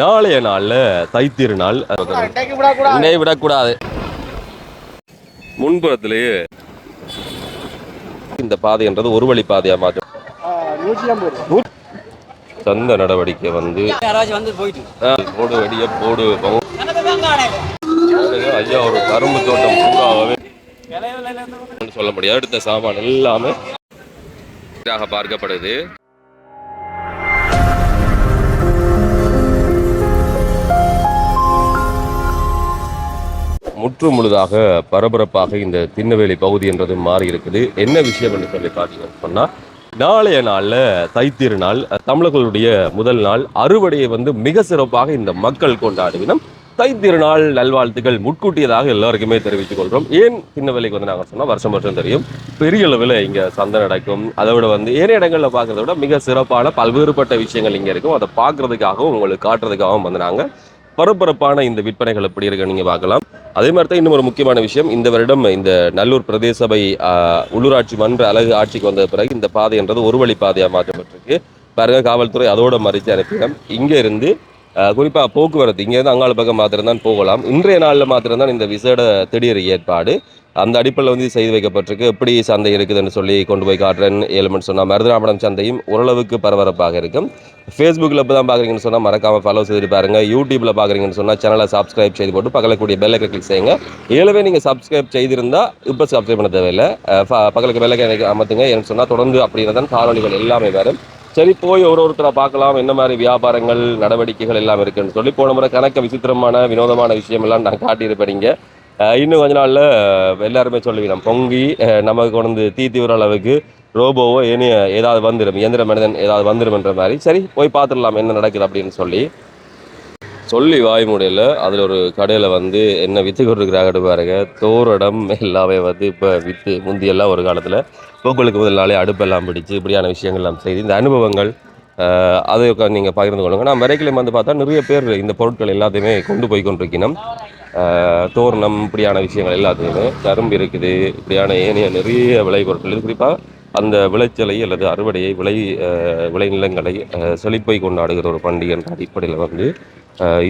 நாளைய நாள்ல தைத்திருநாள். இன்னை விடக்கூடாது முன்புறத்திலேயே இந்த பாதை என்றது ஒரு வழி பாதையா மாற்றம். சந்த நடவடிக்கை வந்து போடு வெடிய போடு ஐயா ஒரு கரும்பு தோட்டம் பூங்காவே சொல்ல முடியாது. அடுத்த சாமான் எல்லாமே பார்க்கப்படுது. முற்று முழுதாக பரபரப்பாக இந்த திண்ணவேலி பகுதி என்றது மாறி இருக்குது என்ன விஷயம் என்று சொல்லி பார்த்தீங்கன்னு சொன்னால் நாளைய தைத்திரு தைத்திருநாள் தமிழர்களுடைய முதல் நாள். அறுவடையை வந்து மிக சிறப்பாக இந்த மக்கள் கொண்டாடுவினம் தைத்திருநாள் நல்வாழ்த்துக்கள் முட்கூட்டியதாக எல்லாருக்குமே தெரிவித்துக் கொள்கிறோம். ஏன் திண்ணவேலைக்கு வந்து நாங்கள் சொன்னால் வருஷம் வருஷம் தெரியும். பெரிய அளவில் இங்கே சந்தை நடக்கும். அதை விட வந்து ஏனைய இடங்களில் பார்க்குறத விட மிக சிறப்பான பல்வேறுபட்ட விஷயங்கள் இங்கே இருக்கும். அதை பார்க்குறதுக்காகவும் உங்களுக்கு காட்டுறதுக்காகவும் வந்து நாங்கள் பரபரப்பான இந்த விற்பனைகள் எப்படி இருக்கு நீங்க பார்க்கலாம். அதே மாதிரி தான் இன்னும் ஒரு முக்கியமான விஷயம். இந்த வருடம் இந்த நல்லூர் பிரதேச சபை ஆஹ், உள்ளூராட்சி மன்ற அழகு ஆட்சிக்கு வந்த பிறகு இந்த பாதைன்றது ஒரு வழி பாதையாக மாற்றப்பட்டிருக்கு. பாருங்க காவல்துறை அதோட மறைச்சு அனுப்பினோம் இங்க இருந்து குறிப்பாக போக்குவரத்து. இங்கேருந்து அங்காள் அங்காள பக்கம் மாத்திரம்தான் போகலாம். இன்றைய நாளில் மாத்திரம்தான் இந்த விசேட திடீர் ஏற்பாடு. அந்த அடிப்படையில் வந்து செய்து வைக்கப்பட்டிருக்கு. எப்படி சந்தை இருக்குதுன்னு சொல்லி கொண்டு போய் காட்டுறேன். ஏழுமன் சொன்னால் மருதராமடம் சந்தையும் ஓரளவுக்கு பரபரப்பாக இருக்கும். ஃபேஸ்புக்கில் இப்போ தான் பார்க்குறீங்கன்னு சொன்னால் மறக்காமல் ஃபாலோ செய்துட்டு பாருங்கள் யூடியூப்பில் பார்க்குறீங்கன்னு சொன்னால் சேனலை சப்ஸ்கிரைப் செய்து போட்டு பக்கலக்கூடிய பெல்லை கிளிக் செய்யுங்க. ஏழவே நீங்கள் சப்ஸ்கிரைப் செய்திருந்தால் இப்போ சப்ஸ்கிரைப் பண்ண தேவையில்லை. அஹ் பக்கத்துக்கு பெல்லை அமர்த்துங்க. ஏன்னு சொன்னால் தொடர்ந்து அப்படின்னா தான் காணொலிகள் எல்லாமே வரும். சரி போய் ஒரு ஒருத்தரை பார்க்கலாம். என்ன மாதிரி வியாபாரங்கள் நடவடிக்கைகள் எல்லாம் இருக்குன்னு சொல்லி போன முறை கணக்க விசித்திரமான வினோதமான விஷயம் எல்லாம் நான் காட்டியிருப்பேன் இன்னும் கொஞ்ச நாளில் எல்லாருமே சொல்லுவீங்க. பொங்கி அஹ் நமக்கு கொண்டு வந்து தீ தீவிர அளவுக்கு ரோபோவோ ஏனைய ஏதாவது வந்துடும் இயந்திர மனிதன் ஏதாவது வந்துடும்ன்ற மாதிரி. சரி போய் பார்த்துடலாம் என்ன நடக்குது அப்படின்னு சொல்லி. சொல்லி வாய் முடியல அதில் ஒரு கடையில் வந்து என்ன விற்று கொண்டிருக்கிறாங்க பாருங்க. தோரடம் எல்லாமே வந்து இப்போ வித்து முந்தியெல்லாம் ஒரு காலத்தில். பொங்கலுக்கு முதல் நாளே அடுப்பெல்லாம் பிடிச்சு இப்படியான விஷயங்கள்லாம் செய்து இந்த அனுபவங்கள் அதை நீங்கள் பகிர்ந்து கொள்ளுங்க. நான் வரைக்கிலும் வந்து பார்த்தா நிறைய பேர் இந்த பொருட்கள் எல்லாத்தையுமே கொண்டு போய் கொண்டிருக்கணும். தோரணம் இப்படியான விஷயங்கள் எல்லாத்தையுமே கரும்பு இருக்குது இப்படியான ஏனைய நிறைய விளை பொருட்கள் இது குறிப்பாக அந்த விளைச்சலை அல்லது அறுவடையை விளை விளைநிலங்களை செழிப்பை கொண்டாடுகிற ஒரு பண்டிகை என்ற அடிப்படையில் வந்து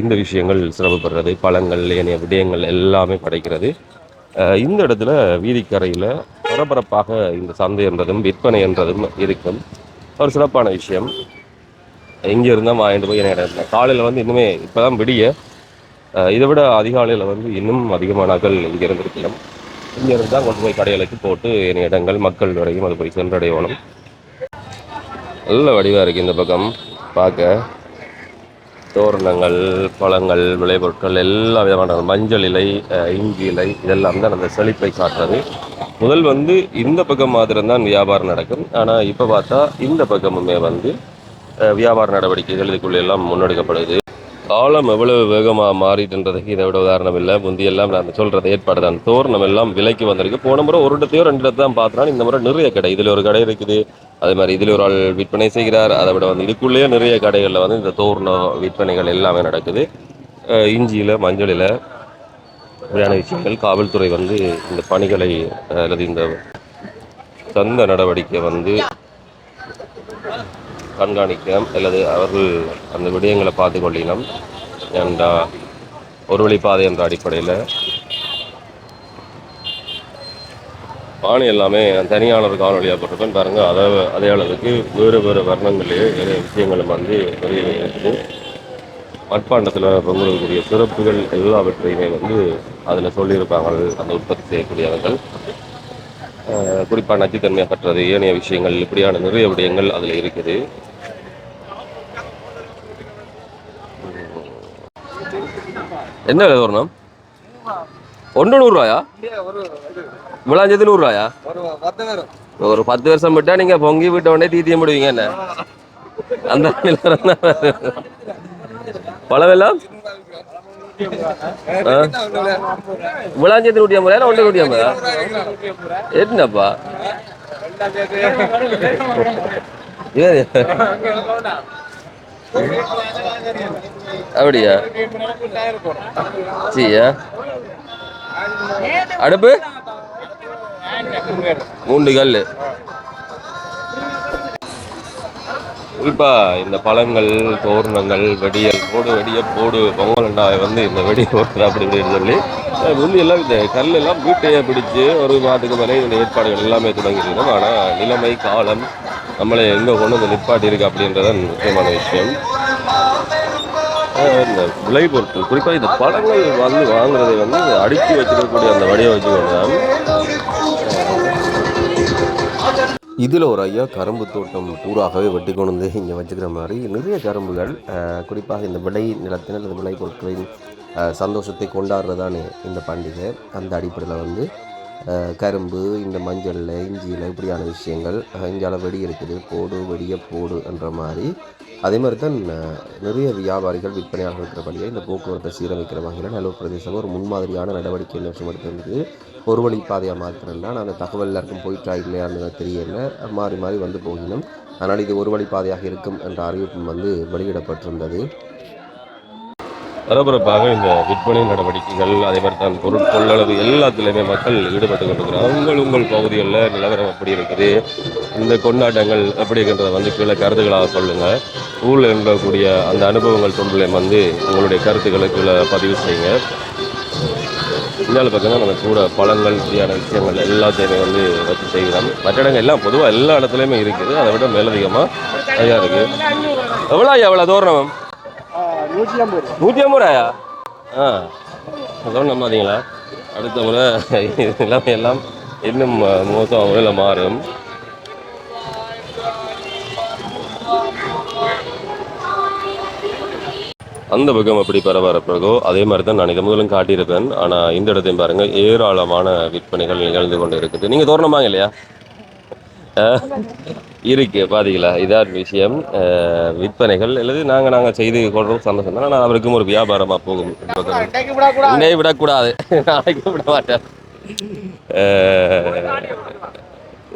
இந்த விஷயங்கள் சிறப்பு பெறுறது. பழங்கள் ஏனைய விடயங்கள் எல்லாமே படைக்கிறது. இந்த இடத்துல வீதிக்கரையில் பரபரப்பாக இந்த சந்தை என்றதும் விற்பனை என்றதும் இருக்கும். ஒரு சிறப்பான விஷயம். எங்கே இருந்தால் வாங்கிட்டு போய் என்ன இடம் காலையில் வந்து இன்னுமே இப்போ தான் விடிய இதை விட அதிகாலையில் வந்து இன்னும் அதிகமானாக்கள் இங்கே இருந்திருக்கலாம் இங்கே இருந்தால் கொண்டு போய் கடைகளுக்கு போட்டு என் இடங்கள் மக்கள் வரையும் அது போய் சென்றடையணும். நல்ல வடிவாக இருக்குது இந்த பக்கம். பார்க்க. தோரணங்கள் பழங்கள் விளைபொருட்கள் எல்லா விதமான மஞ்சள் இலை இஞ்சி இலை இதெல்லாம் தான் அந்த செழிப்பை காட்டுறது. முதல் வந்து இந்த பக்கம் மாத்திரம்தான் வியாபாரம் நடக்கும். ஆனால் இப்போ பார்த்தா இந்த பக்கமுமே வந்து வியாபார நடவடிக்கைகள் இதுக்குள்ளே எல்லாம் முன்னெடுக்கப்படுது. காலம் எவ்வளவு வேகமாக மாறிட்டுன்றதுக்கு இதை விட உதாரணம் இல்லை. முந்தியெல்லாம் நான் சொல்கிறது ஏற்பாடு தான் தோரணம் எல்லாம் விலைக்கு வந்திருக்கு. போன முறை ஒரு இடத்தையோ ரெண்டு இடத்தை தான் பார்த்தோன்னா இந்த முறை நிறைய கடை இதில் ஒரு கடை இருக்குது. அதே மாதிரி இதில் ஒரு ஆள் விற்பனை செய்கிறார். அதை விட வந்து இதுக்குள்ளேயே நிறைய கடைகளில் வந்து இந்த தோரணம் விற்பனைகள் எல்லாமே நடக்குது. இஞ்சியில் மஞ்சளில் இப்படியான விஷயங்கள். காவல்துறை வந்து இந்த பணிகளை அல்லது இந்த சந்த நடவடிக்கை வந்து கண்காணிக்கலாம் அல்லது அவர்கள் அந்த விடயங்களை பார்த்து கொள்ளினம் என்ற ஒரு வழிப்பாதை என்ற அடிப்படையில். பானை எல்லாமே தனியாளர் காணொலியாக போட்டிருப்பேன் பாருங்கள் அதை அதே அளவுக்கு வேறு வேறு வர்ணங்கள்லேயே நிறைய விஷயங்களும் வந்து நிறைய இருக்குது மட்பாண்டத்தில் பொங்கலுக்குரிய சிறப்புகள் எல்லாவற்றையுமே வந்து அதில் சொல்லியிருப்பாங்க அந்த உற்பத்தி செய்யக்கூடியவர்கள் குறிப்பாக நச்சுத்தன்மையை கட்டுறது ஏனைய விஷயங்கள் இப்படியான நிறைய விடயங்கள் அதில் இருக்குது. என்ன விலை வரணும் ஒன்று நூறுரூவாயா விளாஞ்சது நூறுரூவாயா ஒரு பத்து வருஷம் விட்டா நீங்க பொங்கி விட்ட உடனே தீத்திய முடிவீங்க என்ன? அந்த நிலவரம் தான் வருது. பழம் எல்லாம்? விளாஞ்சது நூற்றி ஐம்பதா ஒன்று நூற்றி ஐம்பதா? என்னப்பா? ஏது? அப்படியா? சரியா அடுப்பு? மூன்று கல். குறிப்பா இந்த பழங்கள் தோரணங்கள் வெடியல் போடு வெடிய போடு பொங்கலண்டா வந்து இந்த வெடி போடுறது அப்படி சொல்லி முந்தி எல்லாம் இந்த கல் எல்லாம் வீட்டையே பிடிச்சு ஒரு மாதத்துக்கு மேலே இந்த ஏற்பாடுகள் எல்லாமே தொடங்கியிருக்கணும் ஆனால் நிலைமை காலம் நம்மளை எங்கே கொண்டு வந்து நிப்பாட்டி இருக்கு அப்படின்றத முக்கியமான விஷயம். இந்த விளைபொருட்கள் குறிப்பாக இந்த படங்கள் வந்து வாங்குறதை வந்து அடுக்கி வச்சிருக்கக்கூடிய அந்த வடியை வச்சுக்கொண்டு தான் இதில் ஒரு ஐயா கரும்பு தோட்டம் பூராகவே வெட்டி கொண்டு வந்து இங்கே வச்சுக்கிற மாதிரி நிறைய கரும்புகள் குறிப்பாக இந்த விளை நிலத்தின் அல்லது விளை பொருட்களின் சந்தோஷத்தை கொண்டாடுறதானே இந்த பண்டிகை அந்த அடிப்படையில் வந்து கரும்பு இந்த மஞ்சளில் இஞ்சியில் இப்படியான விஷயங்கள் அஹ், இந்தியாவில் வெடி இருக்குது போடு வெடிய போடு என்ற மாதிரி. அதே மாதிரி தான் நிறைய வியாபாரிகள் விற்பனையாக இருக்கிறபடியே இந்த போக்குவரத்தை சீரமைக்கிற வகையில் நல்லூர் பிரதேசம் ஒரு முன்மாதிரியான நடவடிக்கை இந்த எடுத்திருந்தது ஒரு வழி பாதையாக நான் அந்த தகவல் எல்லாருக்கும் போயிட்டா இல்லையான்னு தெரியல மாறி மாறி வந்து போகினோம். ஆனால் இது ஒரு வழி பாதையாக இருக்கும் என்ற அறிவிப்பும் வந்து வெளியிடப்பட்டிருந்தது. பரபரப்பாக இந்த விற்பனை நடவடிக்கைகள் அதே மாதிரி தான் பொருட்கொள்ளளவு எல்லாத்துலேயுமே மக்கள் ஈடுபட்டு கொண்டிருக்கிறாங்க உங்கள் உங்கள் பகுதிகளில் நிலவரம் எப்படி இருக்குது? இந்த கொண்டாட்டங்கள் அப்படிங்கிறத வந்து கீழே கருத்துக்களாக சொல்லுங்கள் ஊரில் இருக்கக்கூடிய அந்த அனுபவங்கள் சொல்லையும் வந்து உங்களுடைய கருத்துக்களை கீழே பதிவு செய்யுங்க. இந்தியாவில் பார்த்தீங்கன்னா நம்ம கூட பழங்கள் இப்படியான விஷயங்கள் எல்லாத்தையுமே வந்து வச்சு செய்கிறோம். மற்ற இடங்கள் எல்லாம் பொதுவாக எல்லா இடத்துலையுமே இருக்குது. அதை விட மேலதிகமாக நிறையா இருக்குது எவ்வளோ எவ்வளோ தோரணம் நூற்றி ஐம்பது. ரூபாயா? ஆ. அதெல்லாம் நம்பாதீங்களா? அடுத்த முறை இது எல்லாம் இன்னும் மோசம் முறையில் மாறும். அந்த பக்கம் எப்படி பரபரப்பாகோ அதே மாதிரி தான் நான் இதை முதலும் காட்டியிருப்பேன். ஆனால் இந்த இடத்தையும் பாருங்கள் ஏராளமான விற்பனைகள் நிகழ்ந்து கொண்டு இருக்குது நீங்கள் தோரணமாங்க இல்லையா? அஹ், இருக்கு பாத்தீங்களா? இதான் விஷயம். விற்பனைகள். அல்லது நாங்கள் நாங்கள் செய்து கொள்றோம் சந்தோஷம். தான் அவருக்கும் ஒரு வியாபாரமாக போகும். இன்னே விடக்கூடாது. நாளைக்கு விட மாட்டேன்.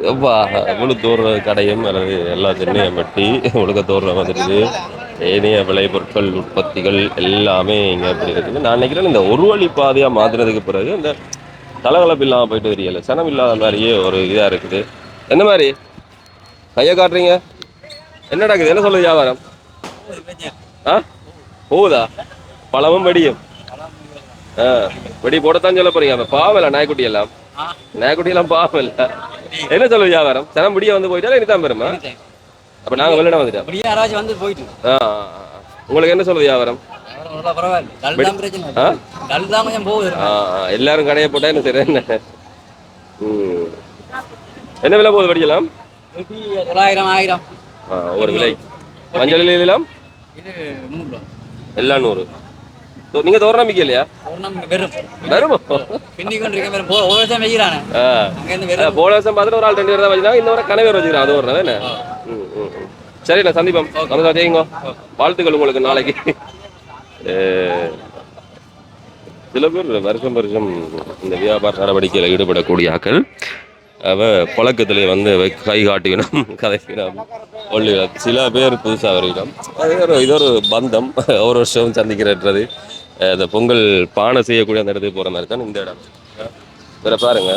எப்பா முழு தோற கடையும் அல்லது எல்லா தென்னையும் வெட்டி முழுக்க தோற வந்துடுது ஏனைய விளைபொருட்கள் உற்பத்திகள் எல்லாமே இங்கே அப்படி இருக்குது. நான் நினைக்கிறேன் இந்த ஒரு வழி பாதையாக மாற்றினதுக்கு பிறகு இந்த தலகலப்பு இல்லாமல் போயிட்டு தெரியல சனம் இல்லாத மாதிரியே ஒரு இதாக இருக்குது. என்ன மாதிரி? கையை காட்டுறீங்க? என்ன நடக்குது என்ன சொல்லுது வியாபாரம்? ஆ? போகுதா? பழமும் வெடியும். ஆ வெடி போடத்தான் சொல்ல போறீங்க. அப்ப பாவம் இல்ல நாய்க்குட்டி எல்லாம். நாய்க்குட்டி எல்லாம் பாவம் என்ன சொல்லுது வியாபாரம்? சனம் முடிய வந்து போயிட்டா இனிதான் பெருமா அப்ப நாங்க வெளியிட வந்துட்டோம். வந்து போயிட்டு. ஆ. உங்களுக்கு என்ன சொல்லுது வியாபாரம். எல்லாரும் கடையை போட்டா என்ன சரி என்ன? விலை போகுது வெடிக்கலாம் எப்படி தொள்ளாயிரம் ஆயிரம். ஒரு விலை. மஞ்சள் இது நூறுரூவா. எல்லாம் நூறு. நீங்க நம்பிக்கை இல்லையா? போன வருஷம் பார்த்துட்டு ஒரு ஆள் ரெண்டு பேர் தான் வச்சுருக்காங்க இந்த வரை கனவே வச்சுக்கிறான் அது ஒரு என்ன? ம் ம் ம். சரி நான் சந்திப்போம். நம்ம செய்யுங்க வாழ்த்துக்கள் உங்களுக்கு நாளைக்கு. சில பேர் வருஷம் வருஷம் இந்த வியாபார நடவடிக்கையில் ஈடுபடக்கூடிய ஆக்கள் பழக்கத்திலே வந்து கை காட்டிக்கணும் கதைக்கணும் ஒல்லிடம் சில பேர் புதுசாக வரையிடும் அது ஒரு இது ஒரு பந்தம். ஒரு வருஷம் சந்திக்கிறன்றது. அஹ், இந்த பொங்கல் பானை செய்யக்கூடிய அந்த இடத்துக்கு போகிற மாதிரி தான் இந்த இடம். வேற பாருங்க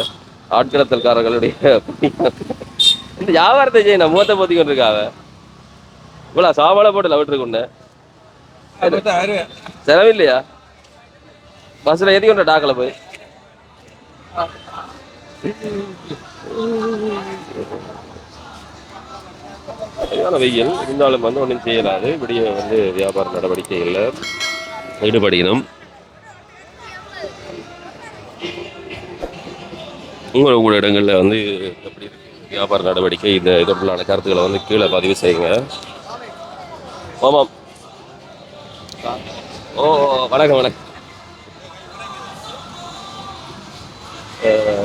ஆட்கடத்தல்காரர்களுடைய இந்த வியாபாரத்தை செய்ய நான் மூத்த போத்தி கொண்டு இருக்காவ இவ்வளோ சாப்பாட போட்டு லவிட்டு கொண்டு செலவில்லையா? பஸ்ஸில் ஏற்றி கொண்ட டாக்கில் போய். சரியான வெயில் இருந்தாலும் வந்து ஒன்றும் செய்யலாது. விடிய வந்து வியாபார நடவடிக்கைகளில் ஈடுபடுகிறோம் உங்கள் உங்களோட இடங்களில் வந்து எப்படி வியாபார நடவடிக்கை இந்த இதற்குள்ளான கருத்துக்களை வந்து கீழே பதிவு செய்யுங்க. ஆமாம் ஓ வணக்கம் வணக்கம்.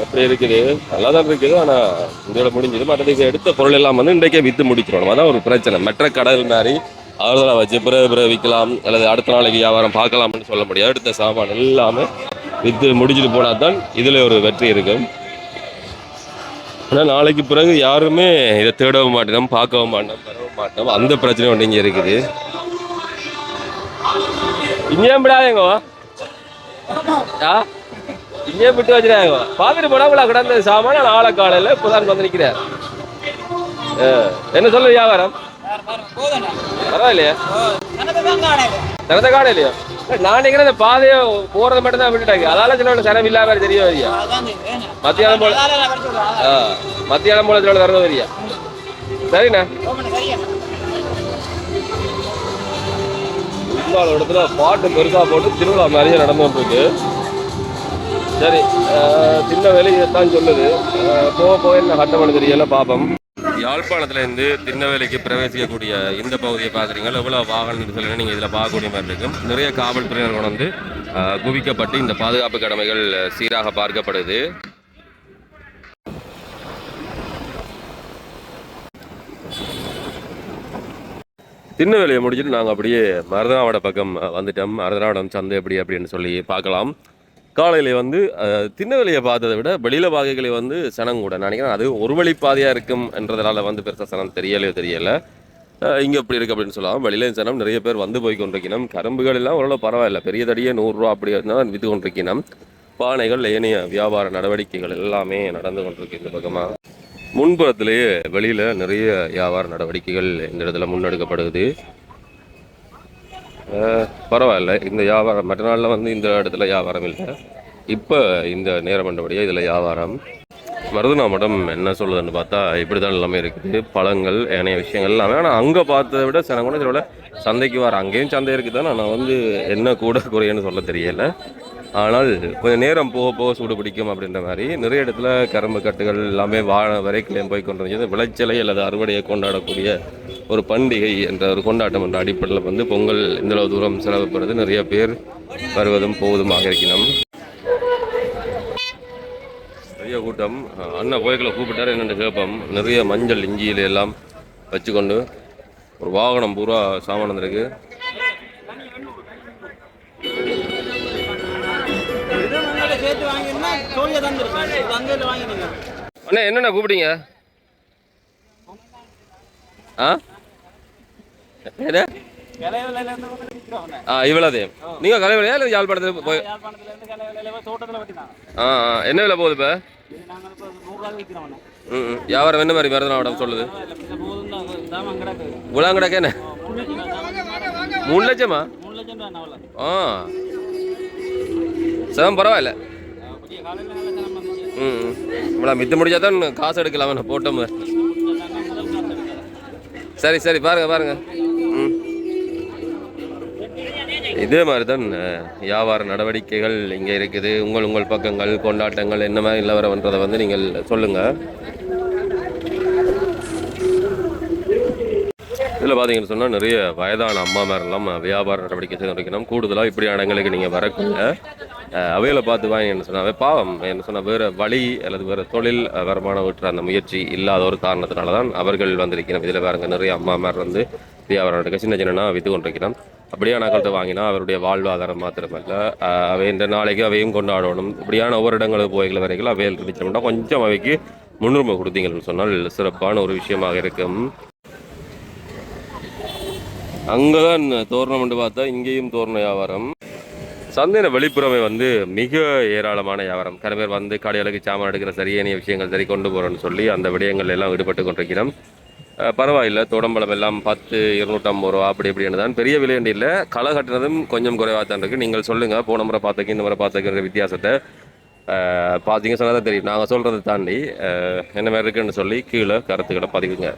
எப்படி இருக்குது. நல்லா தான் இருக்குது. ஆனால் இதோட முடிஞ்சது. மற்றதுக்கு எடுத்த பொருள் எல்லாம் வந்து இன்றைக்கே விற்று முடிச்சிடணும் அதான் ஒரு பிரச்சனை. மற்ற கடல் மாதிரி அவர்களை வச்சு பிறகு பிறகு விற்கலாம். அல்லது அடுத்த நாளைக்கு வியாபாரம் பார்க்கலாம்னு சொல்ல முடியாது. எடுத்த சாமான் எல்லாமே விற்று முடிச்சுட்டு போனால் தான் இதில் ஒரு வெற்றி இருக்கும் ஆனால் நாளைக்கு பிறகு யாருமே இதை தேடவும் மாட்டோம் பார்க்கவும் மாட்டோம் பெறவும் மாட்டோம். அந்த பிரச்சனை ஒன்று இங்கே இருக்குது. இங்கே விடாதேங்க ஆ? இங்கே விட்டு வச்சுடாங்க பார்த்துட்டு போனாங்களா கிடந்த சாமான நாளை காலையில் இப்போதான் வந்து நிற்கிறேன் என்ன சொல்ல வியாபாரம்? பரவாயில்லையா. திறந்த காண இல்லையா நான் நினைக்கிறேன் அந்த பாதையை போறது மட்டும் தான் விட்டுட்டாங்க. அதால சில சனம் இல்லாம தெரிய வரியா? மத்தியானம் போல அதால மத்தியானம் போல சில வரது வரியா? சரிண்ணா. இடத்துல பாட்டு பெருசா போட்டு திருவிழா நிறைய நடந்து இருக்கு. சரி சின்ன சின்ன வேலையைத்தான் சொல்லுது. போக போக என்ன கட்டமணி தெரியல பாப்போம் யாழ்ப்பாணத்துல இருந்து திண்ணவேலைக்கு பிரவேசிக்கக்கூடிய இந்த பகுதியை பார்க்குறீங்க எவ்வளோ வாகன நெரிசல் நீங்கள் இதில் பார்க்கக்கூடிய மாதிரி இருக்கும். நிறைய காவல்துறையினர் கொண்டு வந்து குவிக்கப்பட்டு இந்த பாதுகாப்பு கடமைகள் சீராக பார்க்கப்படுது. திண்ண வேலையை முடிச்சுட்டு நாங்கள் அப்படியே மருதனாவட பக்கம் வந்துட்டோம். மருதனாவடம் சந்தை எப்படி அப்படின்னு சொல்லி பார்க்கலாம். காலையில் வந்து தின்ன வேலையை பார்த்ததை விட வெளியில் பாதைகளை வந்து சனம் கூட. நினைக்கிறேன் அது ஒரு வழி பாதையாக இருக்கும் என்றதுனால வந்து பெருசாக சனம் தெரியலையோ தெரியலை. இங்கே இப்படி இருக்குது அப்படின்னு சொல்லலாம். வெளியில சனம் நிறைய பேர் வந்து போய் கொண்டிருக்கணும் கரும்புகள் எல்லாம் ஓரளவு பரவாயில்ல. பெரிய தடியே நூறுரூவா அப்படி இருந்தால் விற்று கொண்டிருக்கணும் பானைகள் ஏனைய வியாபார நடவடிக்கைகள் எல்லாமே நடந்து கொண்டிருக்கு இந்த பக்கமாக முன்புறத்திலேயே வெளியில் நிறைய வியாபார நடவடிக்கைகள் இந்த இடத்துல முன்னெடுக்கப்படுது. பரவாயில்ல இந்த வியாபாரம் மற்ற நாளில் வந்து இந்த இடத்துல வியாபாரம் இல்லை இப்போ இந்த நேரம் பண்ணபடியாக இதில் வியாபாரம் மருதுனா மடம் என்ன சொல்லுதுன்னு பார்த்தா இப்படி தான் எல்லாமே இருக்குது பழங்கள் ஏனைய விஷயங்கள் எல்லாமே ஆனால் அங்கே பார்த்ததை விட சில கூட சில சந்தைக்கு வர அங்கேயும் சந்தை இருக்குது தான் நான் வந்து என்ன கூட குறையன்னு சொல்ல தெரியலை ஆனால் கொஞ்சம் நேரம் போக போக சூடு பிடிக்கும் அப்படின்ற மாதிரி நிறைய இடத்துல கரும்பு கட்டுகள் எல்லாமே வாழ வரைக்கும் போய் கொண்டிருந்தது விளைச்சலை அல்லது அறுவடையை கொண்டாடக்கூடிய ஒரு பண்டிகை என்ற ஒரு கொண்டாட்டம் என்ற அடிப்படையில் வந்து பொங்கல் இந்தளவு தூரம் செலவுப்படுறது. நிறைய பேர் வருவதும் போவதுமாக இருக்கணும் நிறைய கூட்டம் அண்ணன் கோயில்களை கூப்பிட்டார். என்னென்று கேட்போம். நிறைய மஞ்சள் இஞ்சியில எல்லாம் வச்சுக்கொண்டு ஒரு வாகனம் பூரா சாமான் வந்திருக்கு. சோழியை தந்துருப்பேன் இது அங்கே வாங்கினீங்க அண்ணா என்னண்ணா கூப்பிட்டீங்க? ஆ? ஆ இவ்வளோதே நீங்கள் கலைவலையா இல்லை யாழ்ப்பாணத்தில் போய் ஆ ஆ. என்ன விலை போகுது இப்போ? ம் வியாபாரம் என்ன மாதிரி மருதனாவடம் சொல்லுது? இந்த போதும் தான். தாமம் கிடக்கு. உலாங்கடாக்க என்ன? மூணு லட்சம் ஆ. சதம் பரவாயில்ல. ம். ம். இவ்வளோ முடிஞ்சால் முடிஞ்சா தான் காசு எடுக்கலாம் நான் போட்டோம் சரி சரி பாருங்க பாருங்க. ம். இதே மாதிரி தான் வியாபார நடவடிக்கைகள் இங்கே இருக்குது. உங்கள் உங்கள் பக்கங்கள் கொண்டாட்டங்கள் என்ன மாதிரி நிலவரம்ன்றதை வந்து நீங்கள் சொல்லுங்கள் இதில் பார்த்தீங்கன்னு சொன்னால் நிறைய வயதான அம்மாமாரெல்லாம் வியாபார நடவடிக்கை செய்து கூடுதலாக இப்படியான இடங்களுக்கு நீங்கள் வரக்குள்ள அஹ், அவைகளை பார்த்து வாங்கின்னு சொன்னால் பாவம் என்ன சொன்னால் வேறு வழி அல்லது வேறு தொழில் வருமானம் விட்டுற அந்த முயற்சி இல்லாத ஒரு காரணத்தினால தான் அவர்கள் வந்திருக்கிறோம். இதில் வேறுங்க நிறைய அம்மாமார் வந்து வியாபாரம் நடக்க சின்ன சின்னனா விற்று கொண்டிருக்கிறோம். அப்படியான காலத்தை வாங்கினா அவருடைய வாழ்வாதாரம் மாத்திரமல்ல. அவை இந்த நாளைக்கு அவையும் கொண்டாடணும். இப்படியான ஒவ்வொரு இடங்களுக்கு போய்கள் வரைக்கும் அவையில் இருந்துச்சோம்னா கொஞ்சம் அவைக்கு முன்னுரிமை கொடுத்தீங்கன்னு சொன்னால் சிறப்பான ஒரு விஷயமாக இருக்கும். அங்கே தான் தோரணம்னு பார்த்தா இங்கேயும் தோரண வியாபாரம். சந்தையில் வெளிப்புறமே வந்து மிக ஏராளமான வியாபாரம். கரை பேர் வந்து கடைகளுக்கு சாமான் எடுக்கிற சரியான விஷயங்கள் சரி கொண்டு போகிறோன்னு சொல்லி அந்த விடயங்கள் எல்லாம் ஈடுபட்டு கொண்டிருக்கிறோம். பரவாயில்ல. தோடம்பழம் எல்லாம் பத்து இருநூற்றம்பது ரூபா அப்படி இப்படின்னு தான். பெரிய விலையண்டி இல்லை. களை கட்டினதும் கொஞ்சம் குறைவாக தான் இருக்குது நீங்கள் சொல்லுங்கள் போன முறை பார்த்துக்கு இந்த முறை பார்த்துக்கிற வித்தியாசத்தை. பார்த்தீங்க சொன்னால் தான் தெரியும். நாங்கள் சொல்கிறத தாண்டி என்ன மாதிரி இருக்குன்னு சொல்லி கீழே கருத்துக்களை பதிவுங்க.